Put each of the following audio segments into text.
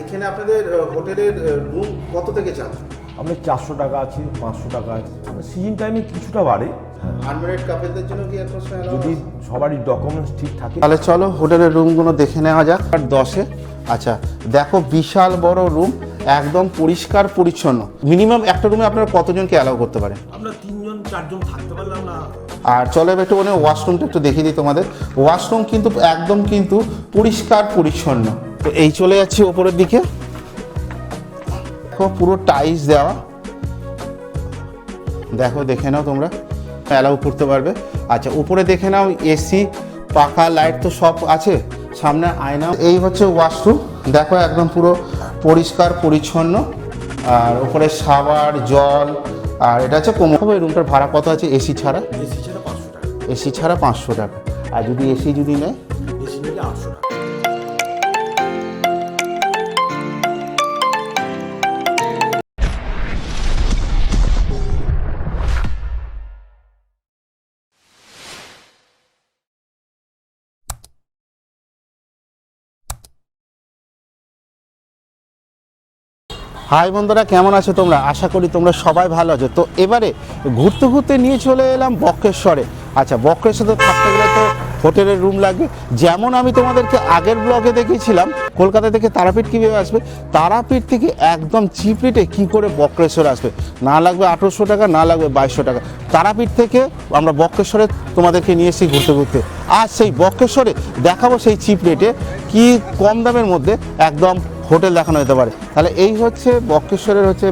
এখানে আপনাদের হোটেলের রুম কত থেকে চান? আমাদের চারশো টাকা আছে পাঁচশো টাকা আছে। সিজন টাইমে কিছুটা বাড়ে হ্যাঁ। আনম্যারিড কাপেলদের জন্য কি যদি সবারই ডকুমেন্টস ঠিক থাকে। তাহলে চলো হোটেলের রুমগুলো দেখে নেওয়া যাক। আর দশে? আচ্ছা দেখো বিশাল বড় রুম একদম পরিষ্কার পরিচ্ছন্ন। মিনিমাম একটা রুমে আপনারা কতজনকে অ্যালাউ করতে পারেন? আমরা তিনজন চারজন থাকতে পারলে আমরা আর চলো একটু মানে ওয়াশরুমটা একটু দেখিয়ে দিই তোমাদের। ওয়াশরুম কিন্তু একদম কিন্তু পরিষ্কার পরিচ্ছন্ন। তো এই চলে যাচ্ছি ওপরের দিকে। পুরো টাইলস দেওয়া। দেখো দেখে নাও তোমরা। অ্যালাউ করতে পারবে। আচ্ছা উপরে দেখে নাও এসি পাখা লাইট তো সব আছে। সামনে আয়না। এই হচ্ছে ওয়াশরুম দেখো একদম পুরো পরিষ্কার পরিচ্ছন্ন। আর উপরে সাবার জল। আর এটা হচ্ছে কোমর এই রুমটার ভাড়া কত আছে এসি ছাড়া? এসি ছাড়া পাঁচশো টাকা। এসি ছাড়া পাঁচশো টাকা। আর যদি এসি যদি নেয়? এসি নিলে আটশো হাই বন্ধুরা, কেমন আছো তোমরা? আশা করি তোমরা সবাই ভালো আছো। তো এবারে ঘুরতে ঘুরতে নিয়ে চলে এলাম বক্রেশ্বরে। আচ্ছা বক্রেশ্বরে থাকতে গেলে তো হোটেলের রুম লাগবে। যেমন আমি তোমাদেরকে আগের ব্লগে দেখিয়েছিলাম, কলকাতা থেকে তারাপীঠ কীভাবে আসবে, তারাপীঠ থেকে একদম চিপ রেটে কী করে বক্রেশ্বর আসবে। না লাগবে আঠেরোশো টাকা, না লাগবে বাইশশো টাকা। তারাপীঠ থেকে আমরা বক্রেশ্বরে তোমাদেরকে নিয়ে এসেছি ঘুরতে ঘুরতে। আর সেই বক্রেশ্বরে দেখাবো সেই চিপ রেটে কি কম দামের মধ্যে একদম হোটেল দেখানো যেতে পারে। তাহলে এই হচ্ছে বক্রেশ্বরের হচ্ছে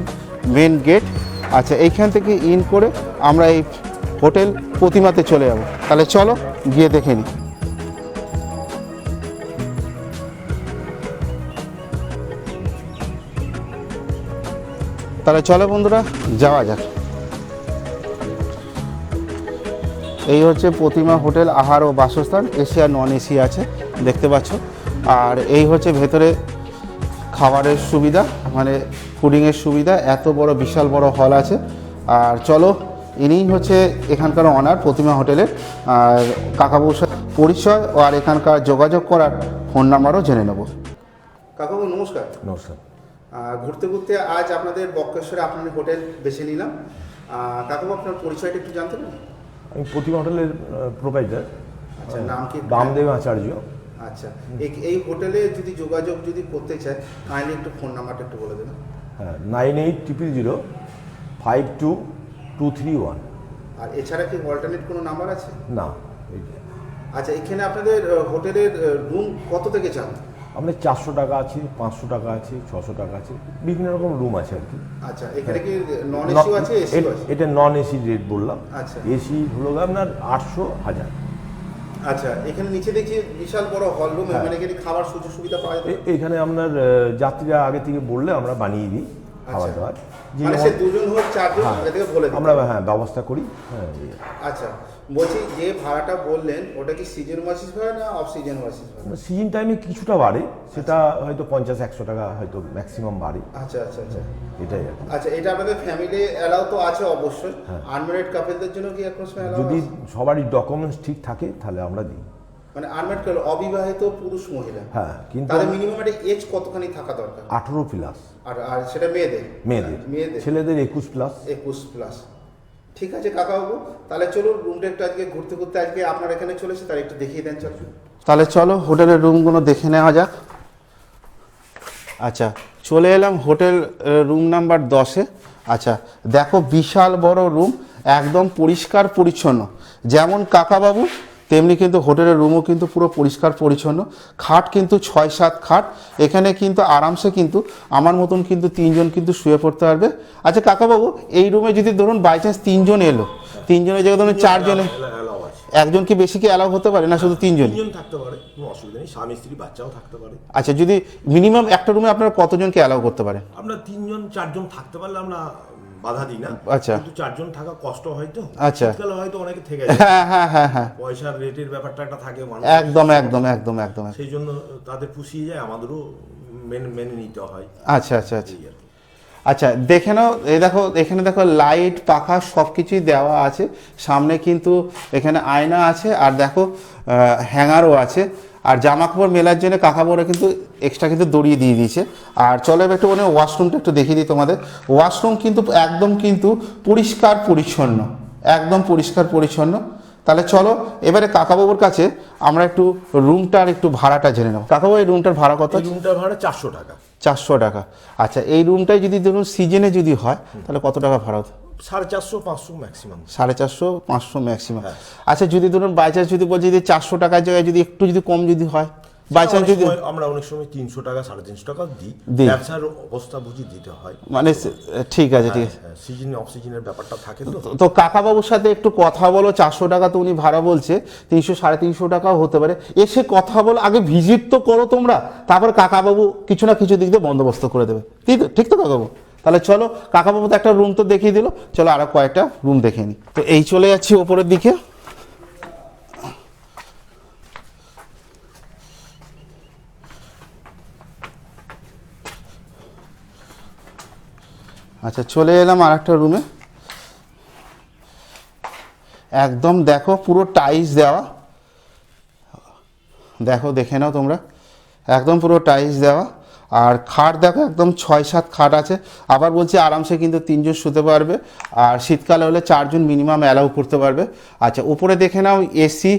মেন গেট আচ্ছা এইখান থেকে ইন করে আমরা এই হোটেল প্রতিমাতে চলে যাব। তাহলে চলো, গিয়ে দেখে নিই। তাহলে চলো বন্ধুরা, যাওয়া যাক। এই হচ্ছে প্রতিমা হোটেল, আহার ও বাসস্থান। এসি আর নন এসি আছে, দেখতে পাচ্ছ। আর এই হচ্ছে ভেতরে খাবারের সুবিধা মানে ফুডিংয়ের সুবিধা এত বড় বিশাল বড় হল আছে। আর চলো ইনিই হচ্ছে এখানকার অনার প্রতিমা হোটেলের। আর কাকাবুর পরিচয় ও আর এখানকার যোগাযোগ করার ফোন নাম্বারও জেনে নেব। কাকাবু নমস্কার। নমস্কার। ঘুরতে ঘুরতে আজ আপনাদের বক্রেশ্বরে আপনাদের হোটেল বেছে নিলাম। কাকাবু আপনার পরিচয়টা একটু জানতে পারেন? আমি প্রতিমা হোটেলের প্রোভাইডার আচ্ছা নাম কি? দামদেব আচার্য। আচ্ছা এই- হোটেলে যদি যোগাযোগ যদি করতে চায় কাইন্ডলি একটু ফোন নাম্বারটা একটু বলে দেবেন। হ্যাঁ nine eight triple zero five two two three one আর এছাড়া কি অল্টারনেট কোনো নাম্বার আছে? না আচ্ছা এখানে আপনাদের হোটেলের রুম কত থেকে চান? আমাদের চারশো টাকা আছে পাঁচশো টাকা আছে ছশো টাকা আছে বিভিন্ন রকম রুম আছে আর কি। আচ্ছা এখানে কি নন এসিও আছে এসিও এটা নন এসি রেট বললাম। আচ্ছা। এসি হলো আপনার আটশো হাজার। আচ্ছা এখানে নিচে দেখছি বিশাল বড় হল রুম হ্যাঁ। মানে এখানে খাবার সুযোগ সুবিধা পাওয়া যায় এখানে আপনার যাত্রীরা আগে থেকে বললে আমরা বানিয়ে দিই খাবার আচ্ছা। দাবার। মানে দুজন হোক চারজন হ্যাঁ, বলে আমরা হ্যাঁ ব্যবস্থা করি। হ্যাঁ আচ্ছা বলছি যে ভাড়াটা বললেন ওটা কি সিজন ওয়াইসিস ভাড়া না অফ সিজন ওয়াইসিস ভাড়া সিজন টাইমে কিছুটা বাড়ে সেটা হয়তো পঞ্চাশ একশো টাকা হয়তো ম্যাক্সিমাম বাড়ে। আচ্ছা আচ্ছা আচ্ছা। এটাই আচ্ছা এটা আপনাদের ফ্যামিলি অ্যালাউ তো আছে অবশ্যই। হ্যাঁ। আনম্যারিড কাপলদের জন্য কি অ্যালাউ যদি সবারই ডকুমেন্টস ঠিক থাকে তাহলে আমরা দিই। মানে আনম্যারিড কাপল অবিবাহিত পুরুষ মহিলা। হ্যাঁ কিন্তু তাদের মিনিমাম একটা এজ কতখানি থাকা দরকার? আঠেরো প্লাস আর আর সেটা মেয়েদের? মেয়েদের। মেয়েদের? ছেলেদের একুশ প্লাস একুশ প্লাস ঠিক আছে কাকাবাবু তাহলে চলুন রুমটা একটু আজকে ঘুরতে ঘুরতে আজকে আপনার এখানে চলেছে তার একটু দেখিয়ে দেন চল তাহলে চলো হোটেলের রুমগুলো দেখে নেওয়া যাক। আচ্ছা চলে এলাম হোটেল রুম নাম্বার দশে। আচ্ছা দেখো বিশাল বড় রুম একদম পরিষ্কার পরিচ্ছন্ন। যেমন কাকাবাবু তেমনি কিন্তু হোটেলের রুমও কিন্তু পুরো পরিষ্কার পরিচ্ছন্ন। খাট কিন্তু ছয় সাত খাট। এখানে কিন্তু আরামসে কিন্তু আমার মতন কিন্তু তিনজন কিন্তু শুয়ে পড়তে পারবে। আচ্ছা কাকাবাবু এই রুমে যদি ধরুন বাই চান্স তিনজন এলো তিনজনের জায়গায় ধরুন চারজনে একজন কি বেশি কি অ্যালাউ হতে পারে না শুধু তিনজন? তিনজন থাকতে পারে কোনো অসুবিধা নেই। স্বামী স্ত্রী বাচ্চাও থাকতে পারে। আচ্ছা যদি মিনিমাম একটা রুমে আপনারা কতজনকে অ্যালাউ করতে পারেন? আমরা তিনজন চারজন থাকতে পারলে আমরা বাধা দিই না। আচ্ছা। কিন্তু চারজন থাকা কষ্ট হয়তো আচ্ছা। শীতকালে হয়তো অনেকে থেকে যায়। হ্যাঁ হ্যাঁ হ্যাঁ হ্যাঁ। পয়সার রেটের ব্যাপারটা একটা থাকে মানুষ একদম একদম একদম একদম। সেই জন্য তাদের পুষিয়ে যায় আমাদেরও মেনে মেনে নিতে হয়। আচ্ছা আচ্ছা আচ্ছা। আচ্ছা দেখে নাও এই দেখো এখানে দেখো লাইট পাখা সব কিছুই দেওয়া আছে। সামনে কিন্তু এখানে আয়না আছে আর দেখো হ্যাঙ্গারও আছে। আর জামা কাপড় মেলার জন্য কাকাবুরা কিন্তু এক্সট্রা কিন্তু দড়িয়ে দিয়ে দিয়েছে। আর চলো এবার একটু মানে ওয়াশরুমটা একটু দেখিয়ে দিই তোমাদের। ওয়াশরুম কিন্তু একদম কিন্তু পরিষ্কার পরিচ্ছন্ন একদম পরিষ্কার পরিচ্ছন্ন। তাহলে চলো এবারে কাকাবাবুর কাছে আমরা একটু রুমটার একটু ভাড়াটা জেনে নেব। কাকাবাবু এই রুমটার ভাড়া কত রুমটার ভাড়া চারশো টাকা। চারশো টাকা। আচ্ছা এই রুমটাই যদি ধরুন সিজনে যদি হয় তাহলে কত টাকা ভাড়া হতো? সাড়ে চারশো পাঁচশো ম্যাক্সিমাম সাড়ে চারশো পাঁচশো ম্যাক্সিমাম আচ্ছা যদি ধরুন বাই চান্স যদি বলছি যে চারশো টাকার জায়গায় যদি একটু যদি কম যদি হয় বাই চান্স যদি আমরা অনেক সময় তিনশো টাকা সাড়ে তিনশো টাকা দিই। ব্যবসার অবস্থা বুঝি দিতে হয়। মানে ঠিক আছে ঠিক আছে। সিজন অফ সিজনের ব্যাপারটা থাকে তো। তো কাকাবাবুর সাথে একটু কথা বলো চারশো টাকা তো উনি ভাড়া বলছে তিনশো সাড়ে তিনশো টাকাও হতে পারে। এসে কথা বলো আগে ভিজিট তো করো তোমরা তারপর কাকাবাবু কিছু না কিছু দিক দিয়ে বন্দোবস্ত করে দেবে। ঠিক তো ঠিক তো কাকাবাবু? তাহলে চলো কাকাবাবু তো একটা রুম তো দেখিয়ে দিল। চলো আরও কয়েকটা রুম দেখে নিই তো এই চলে যাচ্ছি ওপরের দিকে। আচ্ছা চলে এলাম আর একটা রুমে একদম দেখো, পুরো টাইলস দেওয়া। দেখো, দেখে নাও তোমরা। একদম পুরো টাইলস দেওয়া। আর খাট দেখো, একদম ছয় সাত খাট আছে। আবার বলছি আরামসে কিন্তু তিনজন শুতে পারবে। আর শীতকালে হলে চারজন মিনিমাম অ্যালাউ করতে পারবে। আচ্ছা উপরে দেখে নাও, এসি,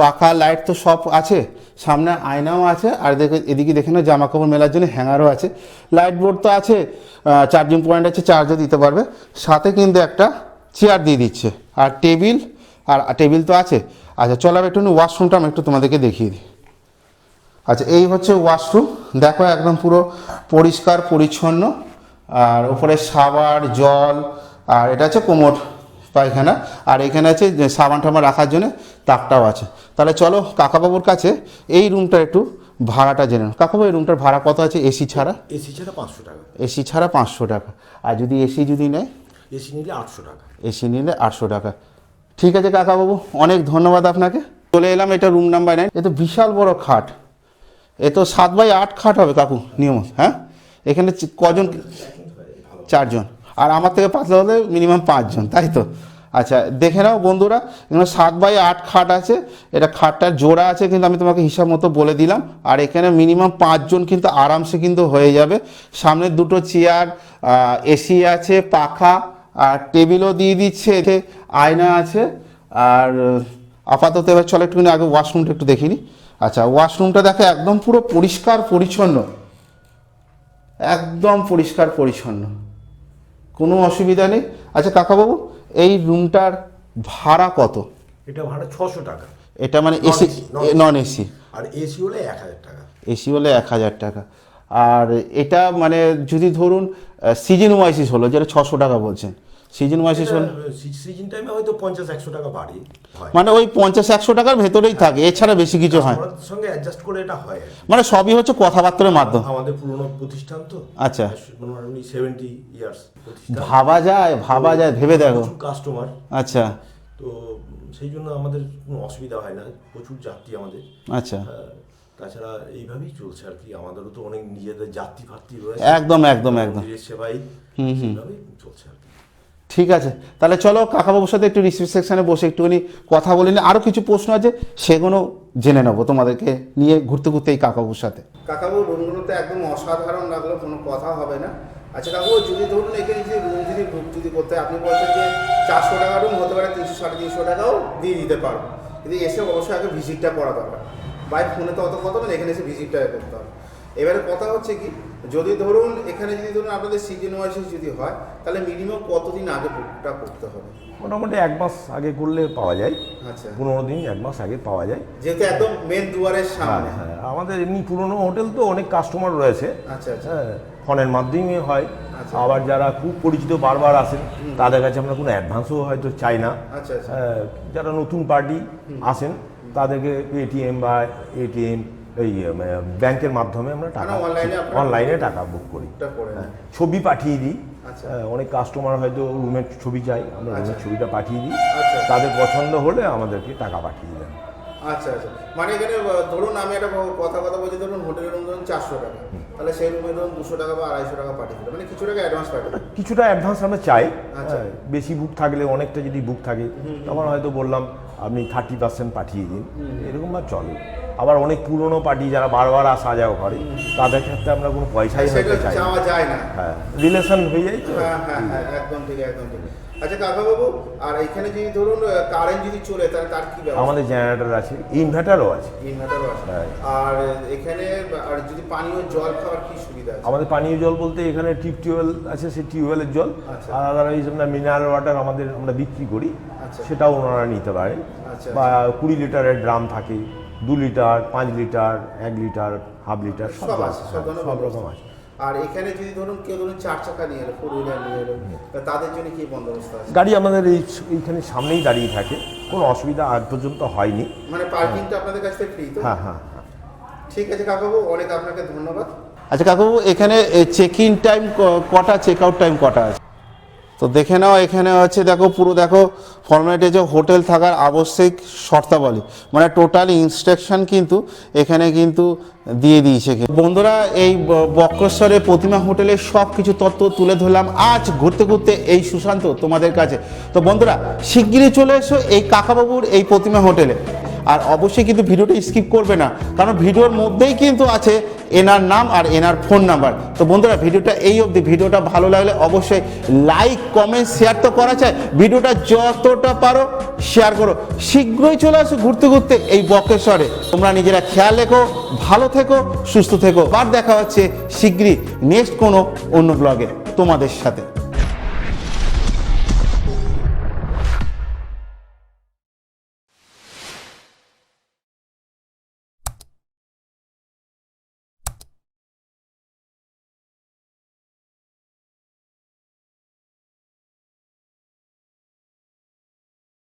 পাখা লাইট তো সব আছে। সামনে আয়নাও আছে। আর দেখে, এদিকে দেখে নাও জামা কাপড় মেলার জন্য হ্যাঙ্গারও আছে। লাইট বোর্ড তো আছে। চার্জিং পয়েন্ট আছে চার্জও দিতে পারবে। সাথে কিন্তু একটা চেয়ার দিয়ে দিচ্ছে। আর টেবিল আর টেবিল তো আছে। আচ্ছা চলো একটু ওয়াশরুমটা আমি একটু তোমাদেরকে দেখিয়ে দিই। আচ্ছা এই হচ্ছে ওয়াশরুম দেখো একদম পুরো পরিষ্কার পরিচ্ছন্ন আর উপরে সাবান জল আর এটা হচ্ছে কোমর পায়খানা আর এখানে আছে সাবান টাবান রাখার জন্য তাকটাও আছে। তাহলে চলো কাকাবাবুর কাছে এই রুমটা একটু ভাড়াটা জেনে নাও। কাকাবাবু এই রুমটার ভাড়া কত আছে? এসি ছাড়া? এসি ছাড়া পাঁচশো টাকা। এসি ছাড়া পাঁচশো টাকা। আর যদি এসি যদি নেয়? এসি নিলে আটশো টাকা। এসি নিলে আটশো টাকা। ঠিক আছে কাকাবাবু অনেক ধন্যবাদ আপনাকে। চলে এলাম এটা রুম নাম্বার নাইন এ তো বিশাল বড় খাট। এ তো সাত বাই আট খাট হবে কাকু, নিয়ম হ্যাঁ? এখানে কজন চারজন। আর আমার থেকে পাতলা হলে মিনিমাম পাঁচজন, তাই তো? আচ্ছা দেখে নাও বন্ধুরা, এখানে সাত বাই আট খাট আছে, এটা খাটটার জোড়া আছে, কিন্তু আমি তোমাকে হিসাব মতো বলে দিলাম। আর এখানে মিনিমাম পাঁচজন কিন্তু আরামসে কিন্তু হয়ে যাবে। সামনে দুটো চেয়ার এসি আছে, পাখা, আর টেবিলও দিয়ে দিচ্ছে, এতে আয়না আছে। আর, আপাতত এবার চলো একটুখানি আগে ওয়াশরুমটা একটু দেখিনি আচ্ছা ওয়াশরুমটা দেখো একদম পুরো পরিষ্কার পরিচ্ছন্ন। একদম পরিষ্কার পরিচ্ছন্ন। কোনো অসুবিধা নেই। আচ্ছা কাকাবাবু এই রুমটার ভাড়া কত? এটা ভাড়া ছশো টাকা। এটা মানে এসি নন এসি আর এসি হলে এক হাজার টাকা। এসি হলে এক হাজার টাকা। আর এটা মানে যদি ধরুন সিজন ওয়াইসিস হলো যেটা ছশো টাকা বলছেন। সিজন ওয়াইসিস হলো সিজন টাইমে হয়তো পঞ্চাশ একশো টাকা বাড়ি মানে ওই পঞ্চাশ একশো টাকার ভেতরেই থাকে এছাড়া বেশি কিছু হয়। সঙ্গে অ্যাডজাস্ট করে এটা হয়। মানে সবই হচ্ছে কথাবার্তার মাধ্যম। আমাদের পুরনো প্রতিষ্ঠান তো। আচ্ছা। সেভেন্টি ইয়ার্স ভাবা যায় ভাবা যায় ভেবে দেখো। কাস্টমার আচ্ছা। তো সেই জন্য আমাদের কোনো অসুবিধা হয় না প্রচুর যাত্রী আমাদের। আচ্ছা। তাছাড়া এইভাবেই চলছে আর কি আমাদেরও তো অনেক নিজেদের যাত্রী ফাত্রী রয়েছে। একদম একদম একদম। সেবাই চলছে আর কি। ঠিক আছে। তাহলে চলো কাকাবাবুর সাথে একটু রিসিভ সেকশনে বসে একটুখানি কথা বলে নিই। আরও কিছু প্রশ্ন আছে, সেগুলো জেনে নেব তোমাদেরকে নিয়ে ঘুরতে ঘুরতে এই কাকাবুর সাথে। কাকাবু রুমগুলোতে একদম অসাধারণ লাগল, কোনো কথা হবে না। আচ্ছা কাকু, যদি ধরুন এখানে যদি রুম যদি বুক যদি করতে আপনি বলছেন যে চারশো টাকা রুম হতে পারে, তিনশো, সাড়ে তিনশো টাকাও দিয়ে দিতে পারব কিন্তু এসে অবশ্যই আগে ভিজিটটা করা দরকার বাই ফোনে তো অত কথা এখানে এসে ভিজিটটা করতে হবে। এবারে কথা হচ্ছে কি যদি ধরুন এখানে যদি ধরুন আপনাদের সিজন ওয়াইজ যদি হয় তাহলে মিনিমাম কতদিন আগে বুকটা করতে হবে? মোটামুটি এক মাস আগে করলে পাওয়া যায়। আচ্ছা। পনেরো দিন এক মাস আগে পাওয়া যায়। যেহেতু একদম মেন দুয়ারের হ্যাঁ সামনে। হ্যাঁ আমাদের এমনি পুরনো হোটেল তো অনেক কাস্টমার রয়েছে। আচ্ছা আচ্ছা। হ্যাঁ ফোনের মাধ্যমে হয়। আচ্ছা। আবার যারা খুব পরিচিত বারবার আসেন তাদের কাছে আমরা কোনো অ্যাডভান্সও হয়তো চাই না। আচ্ছা আচ্ছা। হ্যাঁ, যারা নতুন পার্টি আসেন তাদেরকে পেটিএম বা এটিএম এই ব্যাংকের মাধ্যমে আমরা টাকা মানে অনলাইনে টাকা বুক করি। হ্যাঁ, ছবি পাঠিয়ে দিই। আচ্ছা। হ্যাঁ, অনেক কাস্টমার হয়তো রুমের ছবি চাই আমরা রুমের ছবিটা পাঠিয়ে দিই। আচ্ছা। তাদের পছন্দ হলে আমাদেরকে টাকা পাঠিয়ে দেন। আচ্ছা আচ্ছা। মানে এখানে ধরুন আমি একটা কথা কথা বলছি ধরুন হোটেলের রুম ধরুন চারশো টাকা। তাহলে সেই রুমে ধরুন দুশো টাকা বা আড়াইশো টাকা পাঠিয়ে দিল মানে কিছু টাকা অ্যাডভান্স পাঠিয়ে দিল কিছুটা অ্যাডভান্স আমরা চাই। আচ্ছা। হ্যাঁ, বেশি বুক থাকলে অনেকটা যদি বুক থাকে তখন হয়তো বললাম আপনি থার্টি পার্সেন্ট পাঠিয়ে দিন। এরকম আর চলে। আবার অনেক পুরনো পার্টি যারা বারবার আসা যাওয়া করে তাদের ক্ষেত্রে আমরা কোনো পয়সাই হতে চাই। যাওয়া যায় না। হ্যাঁ রিলেশন হয়ে যায় তো। হ্যাঁ হ্যাঁ হ্যাঁ একদম ঠিক একদম ঠিক। আচ্ছা কাকাবাবু আর এখানে যদি ধরুন কারেন্ট যদি চলে তাহলে তার কি ব্যবস্থা? আমাদের জেনারেটর আছে ইনভার্টারও আছে। ইনভার্টারও আছে। হ্যাঁ। আর এখানে আর যদি পানীয় জল খাওয়ার কি সুবিধা আছে? আমাদের পানীয় জল বলতে এখানে টিপ টিউবওয়েল আছে সেই টিউবওয়েলের জল। আচ্ছা। আর আদারওয়াইজ আমরা মিনারেল ওয়াটার আমাদের আমরা বিক্রি করি। আচ্ছা। সেটাও ওনারা নিতে পারেন। আচ্ছা, বা কুড়ি লিটারের ড্রাম থাকে। দু লিটার পাঁচ লিটার এক লিটার হাফ লিটার সব আছে সব ধরনের সব রকম আছে। আর এখানে যদি ধরুন কেউ ধরুন চার চাকা নিয়ে এলো ফোর হুইলার নিয়ে এলো তা তাদের জন্য কি বন্দোবস্ত আছে? গাড়ি আমাদের এই এইখানে সামনেই দাঁড়িয়ে থাকে কোনো অসুবিধা আজ পর্যন্ত হয়নি। মানে পার্কিংটা আপনাদের কাছ থেকে ফ্রি তো? হ্যাঁ হ্যাঁ। হ্যাঁ। ঠিক আছে কাকাবু অনেক আপনাকে ধন্যবাদ। আচ্ছা কাকাবু এখানে চেক ইন টাইম কটা চেক আউট টাইম কটা আছে? তো দেখে নাও, এখানে হচ্ছে দেখো, পুরো দেখো ফর্মেটে যে হোটেল থাকার আবশ্যিক শর্তাবলী। মানে টোটাল ইনস্ট্রাকশন কিন্তু এখানে কিন্তু দিয়ে দিয়েছে। বন্ধুরা, এই ব- বক্রেশ্বরে প্রতিমা হোটেলের সব কিছু তত্ত্ব তুলে ধরলাম। আজ ঘুরতে ঘুরতে এই সুশান্ত তোমাদের কাছে। তো বন্ধুরা, শিগগিরই চলে এসো এই কাকাবাবুর এই প্রতিমা হোটেলে। আর অবশ্যই কিন্তু ভিডিওটা স্কিপ করবে না। কারণ ভিডিওর মধ্যেই কিন্তু আছে এনার নাম আর এনার ফোন নাম্বার। তো বন্ধুরা, ভিডিওটা এই অবধি। ভিডিওটা ভালো লাগলে অবশ্যই লাইক, কমেন্ট, শেয়ার তো করা চাই ভিডিওটা যতটা পারো শেয়ার করো। শীঘ্রই চলে আসো ঘুরতে ঘুরতে এই বকেশ্বরে। তোমরা নিজেরা খেয়াল রেখো, ভালো থেকো, সুস্থ থেকো। আবার দেখা হচ্ছে শীঘ্রই নেক্সট কোনো অন্য ব্লগে তোমাদের সাথে।